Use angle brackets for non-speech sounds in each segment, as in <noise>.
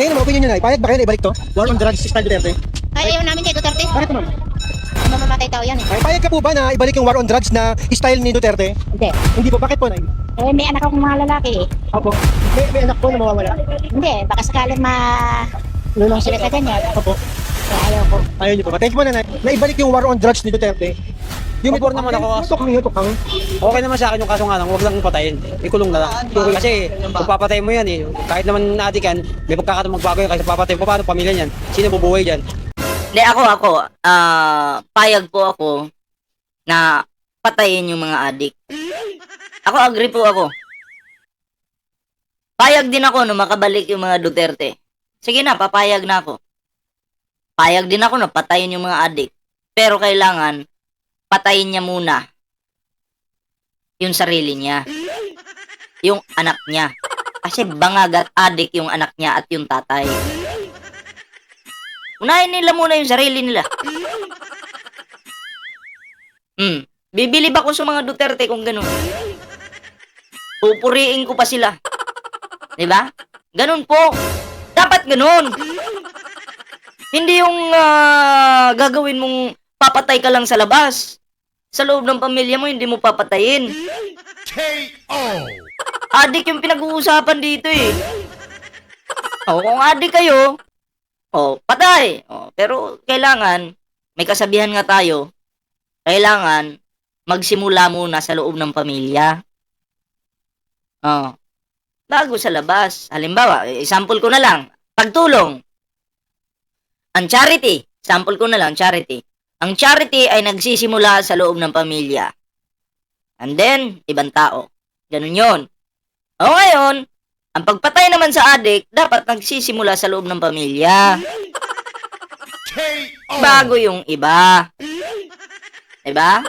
Ngayon, mga opinion nyo na, payag ba kayo na ibalik to? War on drugs, style Duterte. Ay, ayaw namin kay Duterte. Bakit naman? Mamamatay tao yan eh. Ay, payag ka po ba na ibalik yung war on drugs na style ni Duterte? Hindi. Hindi po, bakit po, Nay? Eh, may anak akong mga lalaki eh. Opo. May, may anak po na mawawala. Hindi, baka sakaling ma... Lulong sila sa ganyan. Opo. Kaya ayaw ko. Ayaw niyo po ba? Thank you po, Nanay. Na ibalik yung war on drugs ni Duterte. Yung Pabor naman ako. Tukang yun, tukang. Okay naman sa akin yung kaso nga lang, huwag lang patayin. Ikulong na lang. Kasi kung papatayin mo yan eh, kahit naman natin yan, may pagkakataon magbago yan kasi papatayin mo paano pamilya niyan? Sino bubuhay diyan? Hindi, ako, ako, ah, payag po ako na patayin yung mga adik. Ako, agree po ako. Payag din ako na makabalik yung mga Duterte. Sige na, papayag na ako. Payag din ako na patayin yung mga adik. Pero kailangan, patayin niya muna yung sarili niya. Yung anak niya. Kasi bangag at adik yung anak niya at yung tatay. Unahin nila muna yung sarili nila. Hmm. Bibilib ako sa mga Duterte kung ganun. Pupuriin ko pa sila. 'Di ba? Ganun po. Dapat ganun. Hindi yung ah, gagawin mong papatay ka lang sa labas. Sa loob ng pamilya mo, hindi mo papatayin. Adik yung pinag-uusapan dito eh. O, kung adik kayo, o, patay. O, pero kailangan, may kasabihan nga tayo, kailangan magsimula muna sa loob ng pamilya. O, bago sa labas. Halimbawa, example ko na lang, pagtulong. Ang charity, sample ko na lang, charity. Ang charity ay nagsisimula sa loob ng pamilya. And then, ibang tao. Ganun yon. O ngayon, ang pagpatay naman sa adik, dapat nagsisimula sa loob ng pamilya. Bago yung iba. Diba?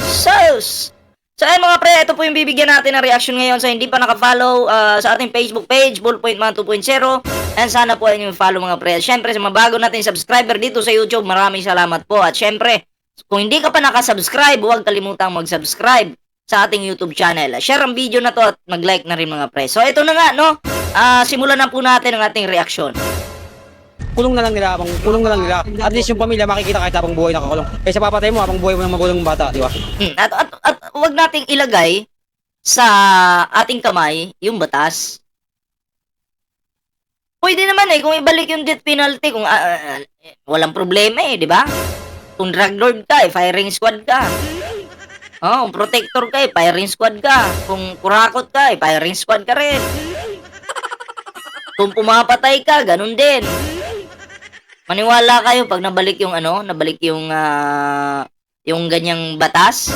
Sus! So, ayun mga pre, ito po yung bibigyan natin ng reaction ngayon sa hindi pa nakafollow ah, sa ating Facebook page, Ballpoint Man 2.0. And sana po ay yung follow mga pre. Siyempre, sa mga bago natin subscriber dito sa YouTube, maraming salamat po. At siyempre, kung hindi ka pa nakasubscribe, huwag kalimutang mag-subscribe sa ating YouTube channel. Share ang video na to at mag-like na rin mga pre. So, ito na nga, no? Ah, simulan na po natin ang ating reaction. Kulong na lang nila, habang kulong na lang nila. At least yung pamilya makikita kahit habang buhay nakakulong. Kaysa papatay mo habang buhay mo ng magulang bata, di ba? Hmm, At, at, at huwag nating ilagay sa ating kamay yung batas. Pwede naman eh, kung ibalik yung death penalty, kung ah, walang problema eh, di ba? Kung drug lord ka, eh, firing squad ka. Oh, protector ka, eh, firing squad ka. Kung kurakot ka, eh, firing squad ka rin. Kung pumapatay ka, ganun din. Maniwala kayo pag nabalik yung ano, nabalik yung ah, yung ganyang batas.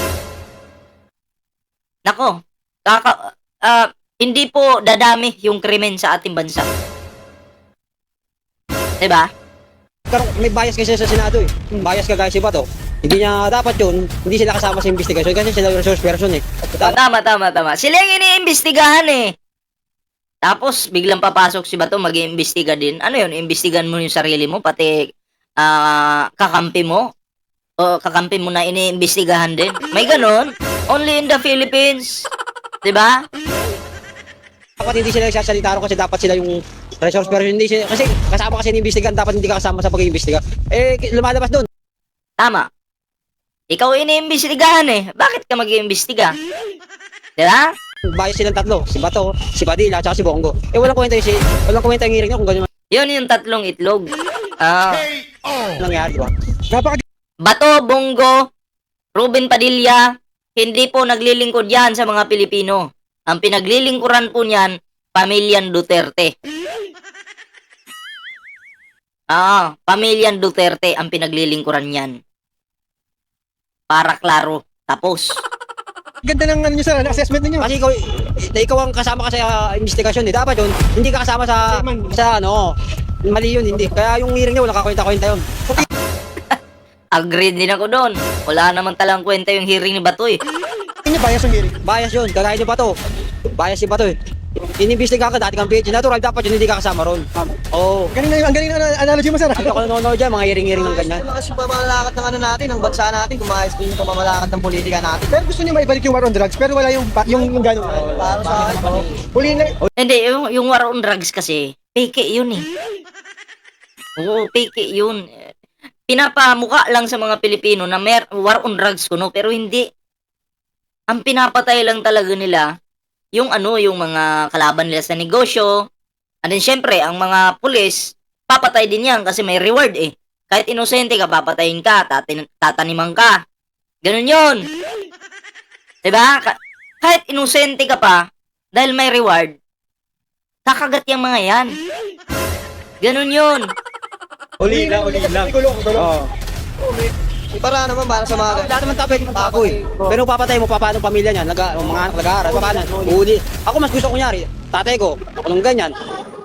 Nako, kaka ah, hindi po dadami yung krimen sa ating bansa. 'Di ba? Pero may bias kasi sa Senado eh. Bias ka guys, iba to. Hindi niya dapat yun, hindi sila kasama sa investigation kasi sila yung resource person eh. Tama, tama, tama. Sila yung iniimbestigahan eh. Tapos, biglang papasok si Bato, mag iimbestiga din. Ano yun? Imbestigan mo yung sarili mo, pati ah, kakampi mo. O kakampi mo na iniimbestigahan din. May ganun. Only in the Philippines. ba? Dapat hindi sila nagsasalita kasi dapat sila yung resource person. Hindi sila, kasi kasama kasi ni-investigan, dapat hindi ka kasama sa pag-iimbestiga. Eh, lumalabas doon. Tama. Ikaw iniimbestigahan eh. Bakit ka mag-iimbestiga? 'Di ba? Bias silang tatlo, si Bato, si Padilla, at si Bongo. Eh, walang kwenta yung si, walang kwenta yung hearing niya kung ganyan Yun yung tatlong itlog. Ah, nangyari, di ba? Napaka Bato, Bongo, Ruben Padilla, hindi po naglilingkod yan sa mga Pilipino. Ang pinaglilingkuran po niyan, pamilyan Duterte. Ah, pamilyan Duterte ang pinaglilingkuran niyan. Para klaro, tapos. Ganda ng ano nyo, sir, ano, assessment ninyo. Kasi ikaw, na ikaw ang kasama ka sa uh, investigasyon, eh. Dapat yun, hindi ka kasama sa, sa ano, mali yun, hindi. Kaya yung hearing niya, wala kakwenta-kwenta yun. Agree din ako doon. Wala naman talang kwenta yung hearing ni Bato eh. Inyo bias yung hearing. Bias yun, kagaya ni Bato. Bias si Bato Inimbestiga ka dati kang PH, natural, dapat yun, hindi ka kasama ron. Oo. Oh. Galing na yung, ang galing na ana- analogy mo, sir. Hindi ako nanonood dyan, mga hearing-hearing ng ganyan. Kasi pamamalakad ng ano natin, ng bansa natin, kung maayos ko yung pamamalakad ng politika natin. Pero gusto niyo maibalik yung war on drugs, pero wala yung, yung, yung gano'n. Para sa akin, Huli na, Hindi, yung, yung war on drugs kasi, peke yun eh. Oo, peke yun. Pinapamuka lang sa mga Pilipino na mer war on drugs kuno pero hindi. Ang pinapatay lang talaga nila yung ano, yung mga kalaban nila sa negosyo. And then syempre, ang mga pulis, papatay din yan kasi may reward eh. Kahit inosente ka, papatayin ka, tatin- tataniman ka. Ganun yun. Diba? Ka- kahit inosente ka pa, dahil may reward, kakagat yung mga yan. Ganun yun. Uli lang, uli lang. Kulong, kulong. Oo. Para naman, para sa mga Lahat naman pwede magbago eh. Pero papatay mo, paano pamilya niya, naga, o mga anak nag-aaral, paano? Uli. Ako mas gusto kunyari, tatay ko, kung ganyan,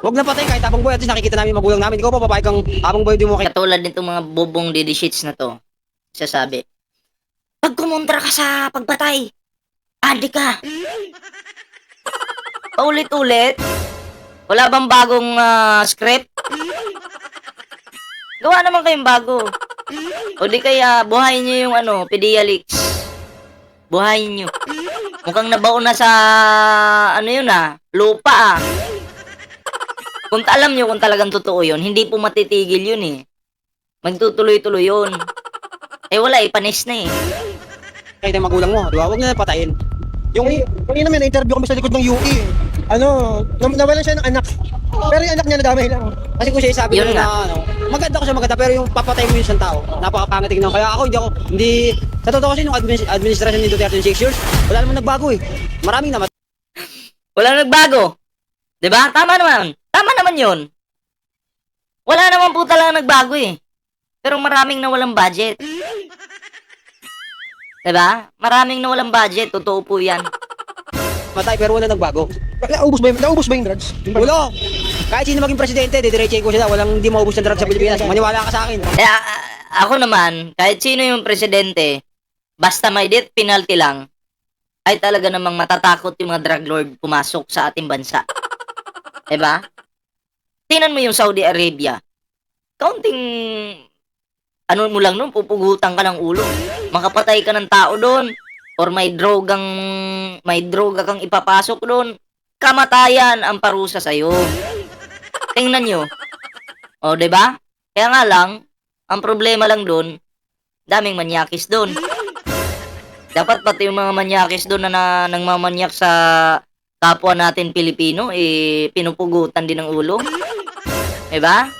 Huwag na patay kahit habang buhay. At least nakikita namin magulang namin. Ikaw pa, papayag kang habang buhay di mo makita. Katulad nitong mga bubong didi sheets na to. Sasabi, pag kumontra ka sa pagbatay, adi ka. <laughs> Paulit-ulit. Wala bang bagong ah, script? Gawa naman kayong bago. O di kaya, buhayin nyo yung ano, Pedialix. Buhayin nyo. Mukhang nabaon na sa, ano yun ah, lupa ah. Kung alam nyo kung talagang totoo yun, hindi po matitigil yun eh. Magtutuloy-tuloy yun. Eh wala eh, panis na eh. Kahit magulang mo, di? Huwag na patayin. Yung kanina may na-interview kami sa likod ng UE. Ano, nam- nawalan siya ng anak. Pero yung anak niya nadamay lang. Kasi kung siya sabi Yun nila na ano, maganda ko siya maganda pero yung papatay mo yung isang tao, napakapangit tingnan. Kaya ako hindi ako, hindi, sa totoo kasi nung admin, administration ni Duterte in 6 years, wala naman nagbago eh. Maraming naman. Wala nagbago. 'Di ba? Tama naman. Tama naman 'yon. Wala naman po talaga nagbago eh. Pero maraming nawalang budget. 'Di ba? Maraming nawalang budget, totoo po 'yan. Matay pero wala nagbago. Naubos ba yung, naubos ba yung drugs? Yung Wala. Kahit sino maging presidente, didiretsahin ko sila. Walang hindi maubos ng drugs sa Pilipinas. Maniwala ka sa akin. Eh, a- a- ako naman, kahit sino yung presidente, basta may death penalty lang, ay talaga namang matatakot yung mga drug lord pumasok sa ating bansa. Diba? Tingnan mo yung Saudi Arabia. Kaunting ano mo lang nun, pupugutan ka ng ulo. Makapatay ka ng tao doon. Or may drogang, may droga kang ipapasok doon. Kamatayan ang parusa sa'yo. Tingnan nyo. O, ba? Kaya nga lang, ang problema lang doon, daming manyakis doon. Dapat pati yung mga manyakis doon na, na nangmamanyak sa kapwa natin Pilipino, eh, pinupugutan din ng ulo. Diba?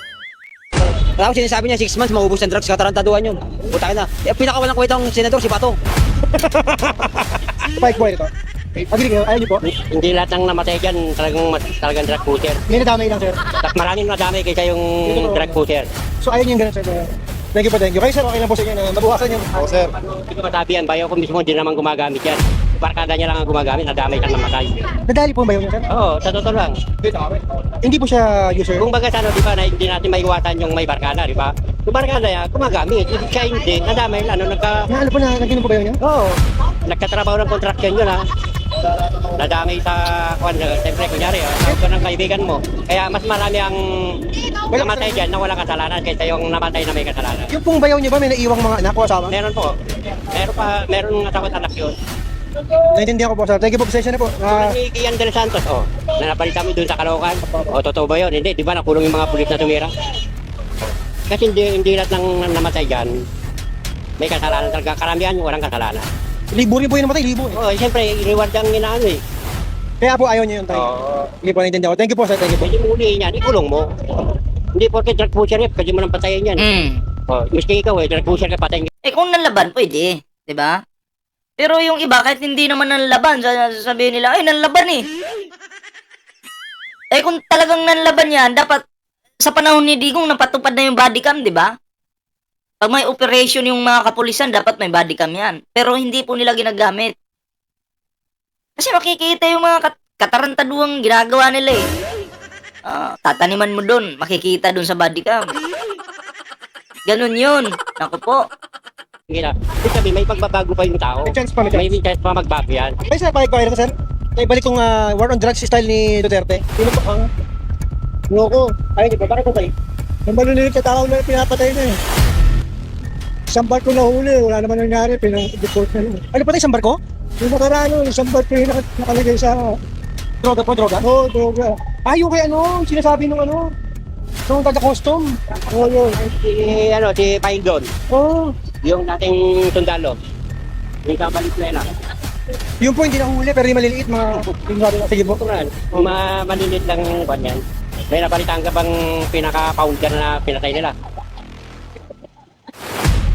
Tapos sinasabi niya, 6 months, maubos ng drugs, katarantaduhan yun. Ka na. Eh, pinakawalang kwentang senador, si Bato. <laughs> Spike boy ito. Agree kayo? Ayaw niyo po? Hindi lahat ng namatay dyan talagang, talagang drug pusher. May nadamay lang, sir. Maraming nadamay kaysa yung drug pusher. So ayaw niyo yung ganun, sir. Thank you po, thank you. Kayo, sir, okay lang po sa inyo na mabukasan yung... Oo, sir. Hindi ko masabi yan, bayaw ko mismo hindi naman gumagamit yan. Barkada niya lang ang gumagamit, nadamay ka namatay. Nadali po ba yun, sir? Oo, sa totoo lang. Hindi po siya user. Kung baga sa ano, di ba, na hindi natin maiwasan yung may barkada, di ba? Yung barkada yan, gumagamit. Yung siya hindi, nadamay lang. Ano, nagka, Na ano po na, nagkinom po ba yun? Oo. Nagkatrabaho ng contraction yun ha. Nadamay sa kwan, siyempre kunyari, oh, ko ng kaibigan mo. Kaya mas marami ang namatay dyan na walang kasalanan kaysa yung namatay na may kasalanan. Yung pong bayaw niyo ba may naiwang mga anak o asawa? Meron po. Meron pa, meron takot anak yun. Naintindihan ko po, sir. Thank you po, pasensya na po. Ah, Ni Kian Del Santos, oh, na napalitan mo dun sa Caloocan. O, totoo ba yun? Hindi, di ba nakulong yung mga pulis na tumira? Kasi hindi, hindi lahat ng namatay dyan, may kasalanan talaga. Karamihan walang kasalanan. Libo rin po yung namatay, libo eh. Oo, siyempre, reward ang inaano eh. Kaya po ayaw niyo yung tayo. Oo. Hindi po, naintindihan ko. Thank you po, sir. Thank you po. Mo ulihin yan, ikulong mo. Hindi porke drug pusher yan, pwede mo nang patayin yan. Mm. Oh, miski ikaw eh, drug pusher ka patayin. Eh kung nanlaban, pwede. 'di ba? Pero yung iba, kahit hindi naman nanlaban, sa- sasabihin nila, ay, nanlaban eh. Eh kung talagang nanlaban yan, dapat sa panahon ni Digong napatupad na yung body cam, di ba? Pag may operation yung mga kapulisan, dapat may body cam yan. Pero hindi po nila ginagamit. Kasi makikita yung mga kat- katarantaduang ginagawa nila eh. Ah, tataniman mo dun, makikita dun sa body cam. Ganun yun. Naku po. Gina. Ibig sabihin, may pagbabago pa yung tao. May chance pa, may May chance. chance pa magbago yan. Ay, sir, pakik pa kayo sir. Ay, balik kong ah, war on drugs style ni Duterte. Sino po ang... Ngoko. Ayaw niyo po, bakit po kayo? Ang maliliit na tao na pinapatay na eh. Isang barko na huli, wala naman nangyari, pinag-deport na lang. Ano pa tayo, isang barko? Yung nakaraan, isang barko yung nak- nakalagay sa Droga po, droga. oh, droga. Ah, yung kay ano, sinasabi nung ano, nung taga-custom. Oo, yun. Si, ano, si Paindon. Oh, Yung dating sundalo. Yung sa Valenzuela. yung po hindi nahuli pero yung maliliit mga yung sabi na, sige po. Turan. Ma malilit lang kwan yan. May napalitan ka bang pinaka-pounder na pinatay nila?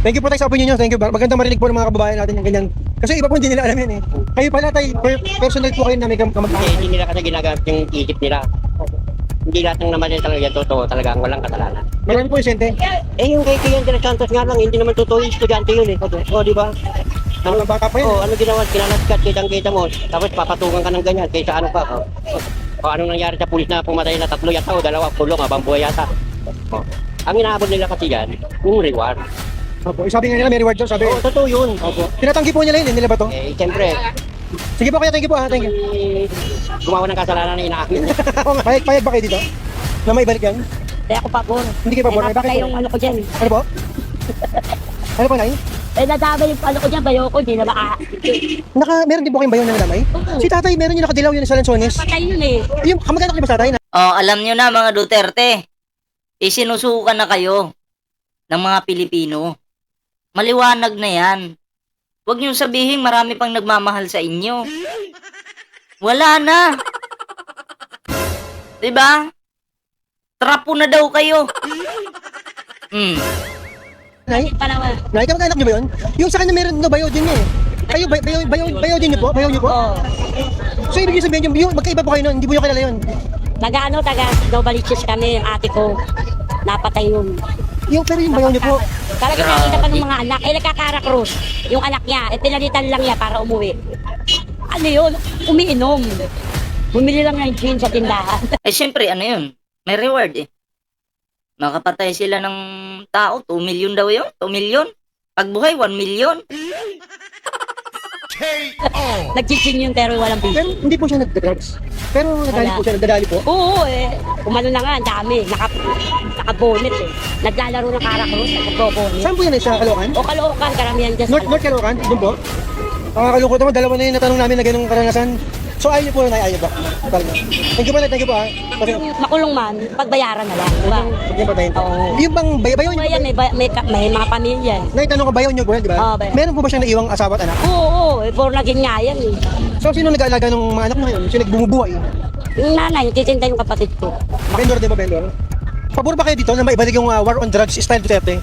Thank you po tayo sa opinion nyo. Thank you. Maganda marinig po ng mga kababayan natin yung ganyan. Kasi iba po hindi nila alam yan eh. Kayo pala tayo, per- personal po kayo na may kam- Hindi, kamag-anak. hindi nila kasi ginagamit yung isip nila. Hindi lahat ng naman talaga totoo, talagang walang kasalanan. Marami po yung sente. Eh, yung kay Kian de los Santos nga lang, hindi naman totoo yung estudyante yun eh. O, di ba? Ano ang bata pa yun? O, ano ginawa? Kinanaskat, kitang-kita mo. Tapos papatungan ka ng ganyan. Kaysa ano pa. O, o anong nangyari sa pulis na pumatay na tatlo yata o dalawa, kulong, abang buhay yata. O, ang inaabot nila kasi yan, yung reward. Opo, eh, sabi nga nila may reward daw, sabi. Oo, totoo yun. Opo. Tinatanggi po nila yun, hindi nila ba to? Eh, siyempre, Sige po kaya, thank you po ha, thank you. eh, gumawa ng kasalanan na inaamin. <laughs> Oo nga, payag, payag ba kayo dito? Na may balik yan? Kaya ako pabor. Hindi kayo pa Eh, Bakit napatay yung ano ko dyan. Ano po? <laughs> Ano po, Nay? Eh, nadama yung ano ko dyan, bayo ko, hindi na baka. Naka, meron din po kayong bayaw na nalamay? Si tatay, meron yung nakadilaw yun sa Lanzones. Patay yun eh. Yung, kamag-anak niyo ba sa tatay? Na, Oh, alam nyo na mga Duterte, isinusukan na kayo ng mga Pilipino. Maliwanag na yan. Huwag nyo sabihin marami pang nagmamahal sa inyo. Wala na. 'Di ba? Trapo na daw kayo. Hmm. Nay? Pa naman. Nay, kamag-anak niyo ba yun? Yung sa kanya meron na bayaw din niya eh. Kayo, bay- bayaw, bayaw, bayaw din niyo po? Bayaw niyo po? Oo. So, ibig sabihin yung, yung magkaiba po kayo nun, hindi mo niyo kilala yun. Taga ano, taga Novaliches kami, yung ate ko. Napatay yun. Yung, pero yung bayaw niyo po, Talaga nakita pa ng mga anak. Eh, nagkakara cross. Yung anak niya, eh, pinalitan lang niya para umuwi. Ano yun? Umiinom. Bumili lang ng gin sa tindahan. <laughs> Eh, syempre, ano yun? May reward eh. Makapatay sila ng tao, 2 million daw yun. 2 million. Pagbuhay, 1 million. Nag-gin yun pero walang pero bill. hindi po siya nagda-drugs. Pero nagdali Wala. po siya, nagdadali po. Oo eh. Umano na nga, ang dami. Naka, naka-bonnet eh. Naglalaro ng kara cross, nagpo-bonnet. Saan po yan eh, sa Caloocan? O Caloocan, karamihan dyan sa North, North Caloocan, doon po. Nakakalungkot naman, dalawa na yung natanong namin na ganung karanasan. So ayaw niyo po na ayaw ba? Talaga. Thank you po, thank you po ha. Kasi, Makulong man, pagbayaran na lang. Diba? huwag niyo patayin. Oo. Yung bang bayaw, bayaw niyo po yan, may, ba- may, ka- may mga pamilya. eh. Nay, tanong ko, bayaw niyo po yan, di ba? Oo, bayaw. Meron po ba siyang naiwang asawa at anak? Oo, oo. Eh, for naging nga yan eh. So, sino nag-aalaga ng mga anak mo ngayon? Sino nagbumubuhay? Yung nanay, titinda yung kapatid ko. Vendor, di ba, vendor? Pabor ba kayo dito na maibalik yung uh, war on drugs style Duterte?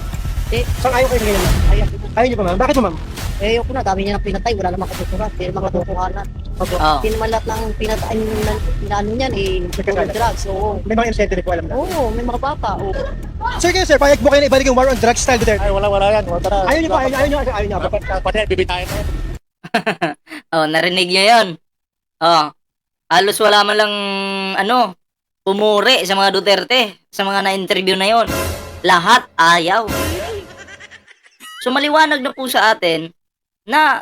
Eh. Saan ayaw kayo ngayon? Ayaw. Ayaw niyo pa, ma'am? Bakit po, ma'am? Eh, yung na, dami niya ng pinatay, wala namang katuturan, pero mga katutuhanan. Oh. Hindi naman lahat ng pinatay, na ano niyan, eh, Nagkakalat. drugs, oo. May mga incentive po, alam na. Oo, may mga bata, oo. Sir, kayo, sir, payag po kayo na ibalik yung war on drugs style Duterte? Ay, wala, wala yan. Wala, tara. Ayaw niyo po, ayaw niyo, ayaw niyo, ayaw niyo. Pati bibitayin mo. <laughs> Oh, narinig nyo yun. Oh, halos wala man lang, ano, pumuri sa mga Duterte, sa mga na-interview na yon. Lahat ayaw. So, maliwanag na po sa atin na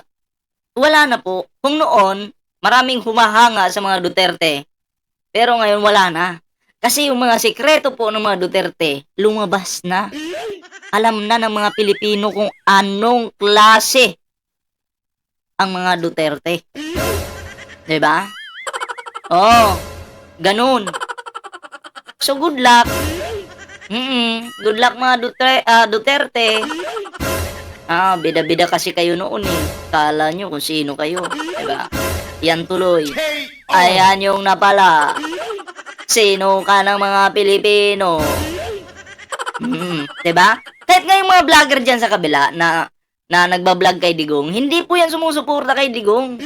wala na po. Kung noon, maraming humahanga sa mga Duterte, pero ngayon wala na. Kasi yung mga sekreto po ng mga Duterte, lumabas na. Alam na ng mga Pilipino kung anong klase ang mga Duterte. 'Di ba? Oh, ganun. So good luck. Mm good luck mga Duterte, ah, Duterte. Ah, bida-bida kasi kayo noon eh. Kala nyo kung sino kayo. 'Di ba? Yan tuloy. Ayan yung napala. Sino ka ng mga Pilipino? Mm, 'di ba? Kahit nga yung mga vlogger diyan sa kabila na na nagbablog kay Digong, hindi po yan sumusuporta kay Digong.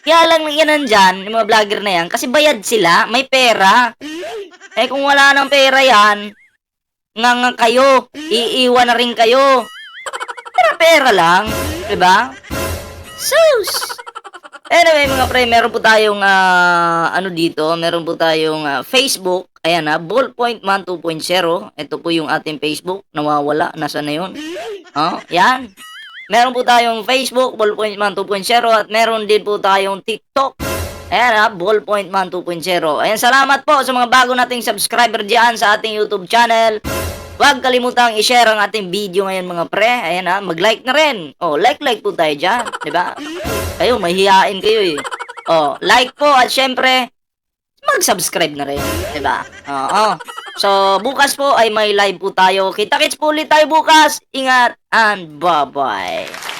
Kaya lang yan nandyan, yung mga vlogger na yan, kasi bayad sila, may pera. Eh kung wala ng pera yan, nga nga kayo, iiwan na rin kayo. Pera-pera lang, di ba? Sus! Anyway, mga pre, meron po tayong, ah, ano dito, meron po tayong ah, Facebook. Ayan na, Ballpoint Man 2.0. Ito po yung ating Facebook. Nawawala, nasa na yun? Oh, yan. Meron po tayong Facebook, Ballpoint Man 2.0 at meron din po tayong TikTok. Ayan ha, Ballpoint Man 2.0. Ayan, salamat po sa mga bago nating subscriber dyan sa ating YouTube channel. Huwag kalimutang i-share ang ating video ngayon mga pre. Ayan ha, mag-like na rin. Oh, like-like po tayo dyan. 'di ba? Kayo, mahihiyain kayo eh. Oh, like po at syempre, mag-subscribe na rin, 'di ba? Oo. So, bukas po ay may live po tayo. Kita-kits po ulit tayo bukas. Ingat and bye-bye.